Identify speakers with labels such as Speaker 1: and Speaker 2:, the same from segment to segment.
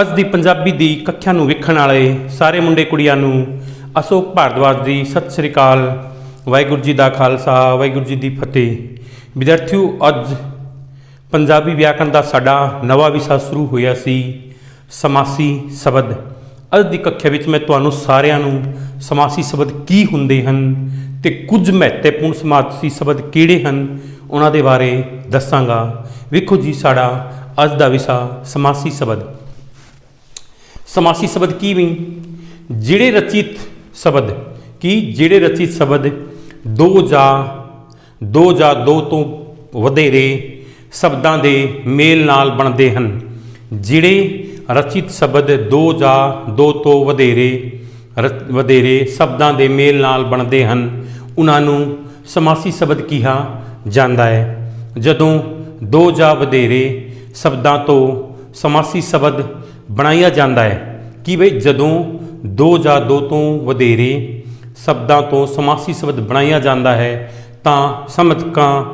Speaker 1: ਅੱਜ ਦੀ ਪੰਜਾਬੀ ਦੀ ਕੱਖਿਆਂ ਨੂੰ ਵੇਖਣ ਵਾਲੇ ਸਾਰੇ ਮੁੰਡੇ ਕੁੜੀਆਂ ਨੂੰ ਅਸ਼ੋਕ ਭਾਰਦਵਾਜ ਦੀ ਸਤਿ ਸ੍ਰੀ ਅਕਾਲ, ਵਾਹਿਗੁਰੂ ਜੀ ਦਾ ਖਾਲਸਾ, ਵਾਹਿਗੁਰੂ ਜੀ ਦੀ ਫਤਿਹ। ਵਿਦਿਆਰਥੀਓ, ਅੱਜ ਪੰਜਾਬੀ ਵਿਆਕਰਣ ਦਾ ਸਾਡਾ ਨਵਾਂ ਵਿਸ਼ਾ ਸ਼ੁਰੂ ਹੋਇਆ ਸੀ, ਸਮਾਸੀ ਸ਼ਬਦ। ਅੱਜ ਦੀ ਕੱਖਿਆ ਵਿੱਚ ਮੈਂ ਤੁਹਾਨੂੰ ਸਾਰਿਆਂ ਨੂੰ ਸਮਾਸੀ ਸ਼ਬਦ ਕੀ ਹੁੰਦੇ ਹਨ ਤੇ ਕੁਝ ਮਹੱਤਵਪੂਰਨ ਸਮਾਸੀ ਸ਼ਬਦ ਕਿਹੜੇ ਹਨ, ਉਹਨਾਂ ਦੇ ਬਾਰੇ ਦੱਸਾਂਗਾ। ਵੇਖੋ ਜੀ ਸਾਡਾ ਅੱਜ ਦਾ ਵਿਸ਼ਾ ਸਮਾਸੀ ਸ਼ਬਦ। ਸਮਾਸੀ ਸ਼ਬਦ ਕੀ ਵੀ? ਜਿਹੜੇ ਰਚਿਤ ਸ਼ਬਦ, ਕੀ ਜਿਹੜੇ ਰਚਿਤ ਸ਼ਬਦ ਦੋ ਜਾਂ ਦੋ ਜਾਂ ਦੋ ਤੋਂ ਵਧੇਰੇ ਸ਼ਬਦਾਂ ਦੇ ਮੇਲ ਨਾਲ ਬਣਦੇ ਹਨ। ਜਿਹੜੇ ਰਚਿਤ ਸ਼ਬਦ ਦੋ ਜਾਂ, ਦੋ ਤੋਂ ਵਧੇਰੇ ਰ- ਵਧੇਰੇ ਸ਼ਬਦਾਂ ਦੇ ਮੇਲ ਨਾਲ ਬਣਦੇ ਹਨ, ਉਹਨਾਂ ਨੂੰ ਸਮਾਸੀ ਸ਼ਬਦ ਕਿਹਾ ਜਾਂਦਾ ਹੈ। ਜਦੋਂ ਦੋ ਜਾਂ ਵਧੇਰੇ ਸ਼ਬਦਾਂ ਤੋਂ ਸਮਾਸੀ ਸ਼ਬਦ ਬਣਾਇਆ ਜਾਂਦਾ ਹੈ ਕਿ ਬਈ ਜਦੋਂ ਦੋ ਜਾਂ ਦੋ ਤੋਂ ਵਧੇਰੇ ਸ਼ਬਦਾਂ ਤੋਂ ਸਮਾਸੀ ਸ਼ਬਦ ਬਣਾਇਆ ਜਾਂਦਾ ਹੈ, ਤਾਂ ਸਮਝਕਾਂ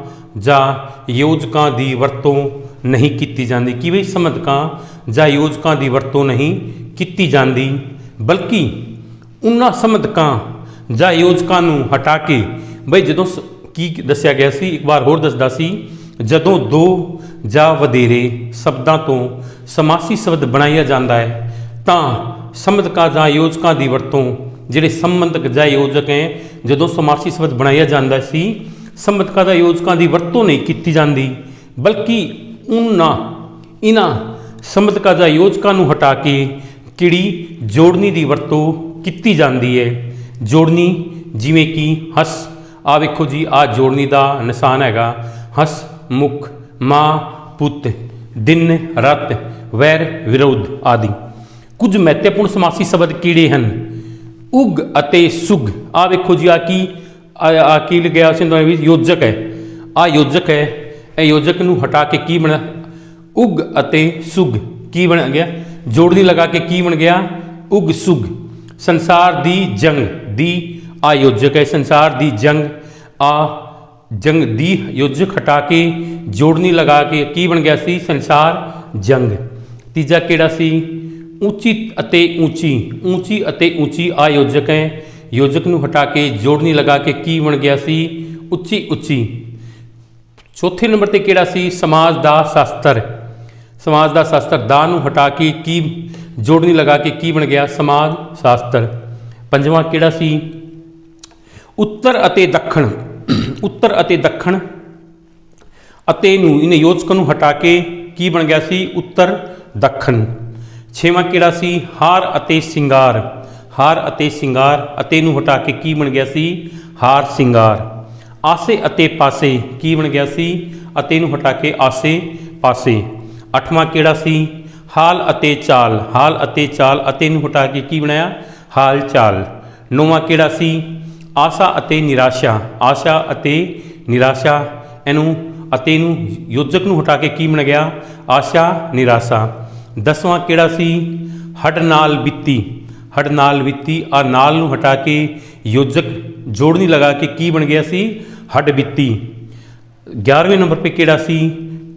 Speaker 1: ਜਾਂ ਯੋਜਕਾਂ ਦੀ ਵਰਤੋਂ ਨਹੀਂ ਕੀਤੀ ਜਾਂਦੀ। ਕਿ ਬਈ ਸਮਝਕਾਂ ਜਾਂ ਯੋਜਕਾਂ ਦੀ ਵਰਤੋਂ ਨਹੀਂ ਕੀਤੀ ਜਾਂਦੀ, ਬਲਕਿ ਉਹਨਾਂ ਸਮਝਕਾਂ ਜਾਂ ਯੋਜਕਾਂ ਨੂੰ ਹਟਾ ਕੇ, ਬਈ ਜਦੋਂ ਸ- ਕੀ ਦੱਸਿਆ ਗਿਆ ਸੀ, ਇੱਕ ਵਾਰ ਹੋਰ ਦੱਸਦਾ ਸੀ, ਜਦੋਂ ਦੋ ਜਾਂ ਵਧੇਰੇ ਸ਼ਬਦਾਂ ਤੋਂ ਸਮਾਸੀ ਸ਼ਬਦ ਬਣਾਇਆ ਜਾਂਦਾ ਹੈ ਤਾਂ ਸੰਬੰਧਕਾਂ ਜਾਂ ਯੋਜਕਾਂ ਦੀ ਵਰਤੋਂ, ਜਿਹੜੇ ਸੰਬੰਧਕ ਜਾਂ ਯੋਜਕ ਹੈ, ਜਦੋਂ ਸਮਾਸੀ ਸ਼ਬਦ ਬਣਾਇਆ ਜਾਂਦਾ ਸੀ ਸੰਬੰਧਕਾਂ ਜਾਂ ਯੋਜਕਾਂ ਦੀ ਵਰਤੋਂ ਨਹੀਂ ਕੀਤੀ ਜਾਂਦੀ, ਬਲਕਿ ਉਹਨਾਂ, ਇਹਨਾਂ ਸੰਬੰਧਕਾਂ ਜਾਂ ਯੋਜਕਾਂ ਨੂੰ ਹਟਾ ਕੇ ਕਿਹੜੀ ਜੋੜਨੀ ਦੀ ਵਰਤੋਂ ਕੀਤੀ ਜਾਂਦੀ ਹੈ। ਜੋੜਨੀ ਜਿਵੇਂ ਕਿ ਹਸ ਆ ਵੇਖੋ ਜੀ ਆ ਜੋੜਨੀ ਦਾ ਨਿਸ਼ਾਨ ਹੈਗਾ, ਹਸ, ਮੁਖ, ਮਾਂ, ਪੁੱਤ, ਦਿਨ, ਰਤ, ਵੈਰ, ਵਿਰੋਧ ਆਦਿ। ਕੁਝ ਮਹੱਤਵਪੂਰਨ ਸਮਾਸੀ ਸ਼ਬਦ ਕਿਹੜੇ ਹਨ? ਉਗ ਅਤੇ ਸੁਗ। ਆ ਵੇਖੋ ਜੀ ਆ ਕੀ ਆ ਕੀ ਲਿਖਿਆ ਸੀ ਇਹਨਾਂ ਵਿੱਚ ਯੋਜਕ ਹੈ। ਆ ਯੋਜਕ ਹੈ। ਇਹ ਯੋਜਕ ਨੂੰ ਹਟਾ ਕੇ ਕੀ ਬਣਾ, ਉਗ ਅਤੇ ਸੁਗ। ਕੀ ਬਣ ਗਿਆ? ਜੋੜਨੀ ਲਗਾ ਕੇ ਕੀ ਬਣ ਗਿਆ? ਉਗ ਸੁਗ। ਸੰਸਾਰ ਦੀ ਜੰਗ ਦੀ ਆਯੋਜਕ ਹੈ, ਸੰਸਾਰ ਦੀ ਜੰਗ। ਆ ਜੰਗ ਦੀ ਯੋਜਕ ਹਟਾ ਕੇ, ਜੋੜਨੀ ਲਗਾ ਕੇ ਕੀ ਬਣ ਗਿਆ ਸੀ? ਸੰਸਾਰ ਜੰਗ। ਤੀਜਾ ਕਿਹੜਾ ਸੀ? ਉੱਚੀ ਅਤੇ ਉੱਚੀ ਉੱਚੀ ਅਤੇ ਉੱਚੀ ਆ ਯੋਜਕ ਹੈ। ਯੋਜਕ ਨੂੰ ਹਟਾ ਕੇ ਜੋੜਨੀ ਲਗਾ ਕੇ ਕੀ ਬਣ ਗਿਆ ਸੀ? ਉੱਚੀ ਉੱਚੀ। ਚੌਥੇ ਨੰਬਰ ਤੇ ਕਿਹੜਾ ਸੀ? ਸਮਾਜ ਦਾ ਸ਼ਾਸਤਰ। ਸਮਾਜ ਦਾ ਸ਼ਾਸਤਰ ਦਾ ਨੂੰ ਹਟਾ ਕੇ ਕੀ ਜੋੜਨੀ ਲਗਾ ਕੇ ਕੀ ਬਣ ਗਿਆ? ਸਮਾਜ, ਸ਼ਾਸਤਰ। ਪੰਜਵਾਂ ਕਿਹੜਾ ਸੀ? ਉੱਤਰ ਅਤੇ ਦੱਖਣ। ਉੱਤਰ ਅਤੇ ਦੱਖਣ ਅਤੇ ਨੂੰ, ਇਹਨੇ ਯੋਜਕ ਨੂੰ ਹਟਾ ਕੇ ਕੀ ਬਣ ਗਿਆ ਸੀ? ਉੱਤਰ, ਦੱਖਣ। ਛੇਵਾਂ ਕਿਹੜਾ ਸੀ ਹਾਰ ਅਤੇ ਸਿੰਗਾਰ। ਹਾਰ ਅਤੇ ਸਿੰਗਾਰ ਅਤੇ ਨੂੰ ਹਟਾ ਕੇ ਕੀ ਬਣ ਗਿਆ ਸੀ? ਹਾਰ, ਸਿੰਗਾਰ। ਆਸੇ ਅਤੇ ਪਾਸੇ ਕੀ ਬਣ ਗਿਆ ਸੀ? ਅਤੇ ਨੂੰ ਹਟਾ ਕੇ ਆਸੇ ਪਾਸੇ। ਅੱਠਵਾਂ ਕਿਹੜਾ ਸੀ ਹਾਲ ਅਤੇ ਚਾਲ। ਹਾਲ ਅਤੇ ਚਾਲ ਅਤੇ ਨੂੰ ਹਟਾ ਕੇ ਕੀ ਬਣਾਇਆ? ਹਾਲ, ਚਾਲ। ਨੌਵਾਂ ਕਿਹੜਾ ਸੀ ਆਸ਼ਾ ਅਤੇ ਨਿਰਾਸ਼ਾ। ਆਸ਼ਾ ਅਤੇ ਨਿਰਾਸ਼ਾ। ਇਹਨੂੰ ਅਤੇ ਨੂੰ ਯੋਜਕ ਨੂੰ ਹਟਾ ਕੇ ਕੀ ਬਣ ਗਿਆ? ਆਸ਼ਾ, ਨਿਰਾਸ਼ਾ। ਦਸਵਾਂ ਕਿਹੜਾ ਸੀ? ਹੱਡ ਨਾਲ ਬਿੱਤੀ ਹੱਡ ਨਾਲ ਬਿੱਤੀ, ਆ ਨਾਲ ਨੂੰ ਹਟਾ ਕੇ ਯੋਜਕ ਜੋੜਨੀ ਲਗਾ ਕੇ ਕੀ ਬਣ ਗਿਆ ਸੀ? ਹੱਡ ਬਿੱਤੀ। 11ਵੇਂ ਨੰਬਰ 'ਤੇ ਕਿਹੜਾ ਸੀ?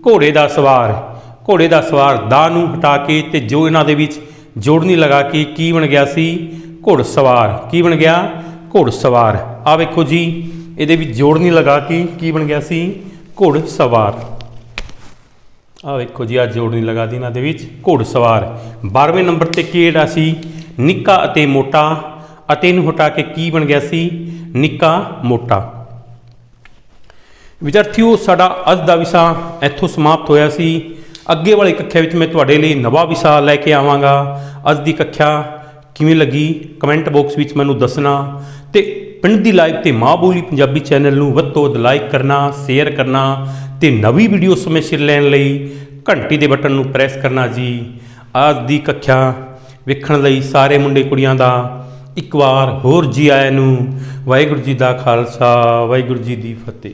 Speaker 1: ਘੋੜੇ ਦਾ ਸਵਾਰ। ਘੋੜੇ ਦਾ ਸਵਾਰ ਦਾ ਨੂੰ ਹਟਾ ਕੇ ਤੇ ਜੋ ਇਹਨਾਂ ਦੇ ਵਿੱਚ ਜੋੜਨੀ ਲਗਾ ਕੇ ਕੀ ਬਣ ਗਿਆ ਸੀ? ਘੋੜ ਸਵਾਰ। ਕੀ ਬਣ ਗਿਆ? ਘੋੜ ਸਵਾਰ। ਆ ਵੇਖੋ ਜੀ, ਇਹਦੇ ਵਿੱਚ ਜੋੜਨੀ ਲਗਾ ਕੇ ਕੀ ਬਣ ਗਿਆ ਸੀ? ਘੋੜ ਸਵਾਰ। ਆ ਵੇਖੋ ਜੀ ਆ ਜੋੜਨੀ ਲਗਾ ਦੀ ਇਹਨਾਂ ਦੇ ਵਿੱਚ, ਘੋੜ ਸਵਾਰ। 12ਵੇਂ ਨੰਬਰ ਤੇ ਕੀ ਜਿਹੜਾ ਸੀ? ਨਿੱਕਾ ਅਤੇ ਮੋਟਾ। ਅਤੇ ਇਹਨੂੰ ਹਟਾ ਕੇ ਕੀ ਬਣ ਗਿਆ ਸੀ? ਨਿੱਕਾ, ਮੋਟਾ। ਵਿਦਿਆਰਥੀਓ, ਸਾਡਾ ਅੱਜ ਦਾ ਵਿਸ਼ਾ ਇੱਥੋਂ ਸਮਾਪਤ ਹੋਇਆ ਸੀ। ਅੱਗੇ ਵਾਲੀ ਕੱਖਿਆ ਵਿੱਚ ਮੈਂ ਤੁਹਾਡੇ ਲਈ ਨਵਾਂ ਵਿਸ਼ਾ ਲੈ ਕੇ ਆਵਾਂਗਾ। ਅੱਜ ਦੀ ਕੱਖਿਆ ਕਿਵੇਂ ਲੱਗੀ? ਕਮੈਂਟ ਬਾਕਸ ਵਿੱਚ ਮੈਨੂੰ ਦੱਸਣਾ। ਤੇ ਪਿੰਡ ਦੀ ਲਾਈਵ ਤੇ ਮਾਂ ਬੋਲੀ ਪੰਜਾਬੀ ਚੈਨਲ ਨੂੰ ਵੱਧ ਤੋਂ ਵੱਧ ਲਾਈਕ ਕਰਨਾ ਸ਼ੇਅਰ ਕਰਨਾ ਤੇ ਨਵੀਂ ਵੀਡੀਓ ਸਮੇਂ ਸਿਰ ਲੈਣ ਲਈ ਘੰਟੀ ਦੇ ਬਟਨ ਨੂੰ ਪ੍ਰੈਸ ਕਰਨਾ ਜੀ। ਅੱਜ ਦੀ ਕੱਖਿਆ ਵੇਖਣ ਲਈ ਸਾਰੇ ਮੁੰਡੇ ਕੁੜੀਆਂ ਦਾ ਇੱਕ ਵਾਰ ਹੋਰ ਜੀ ਆਇਆਂ ਨੂੰ। ਵਾਹਿਗੁਰੂ ਜੀ ਦਾ ਖਾਲਸਾ, ਵਾਹਿਗੁਰੂ ਜੀ ਦੀ ਫਤਿਹ।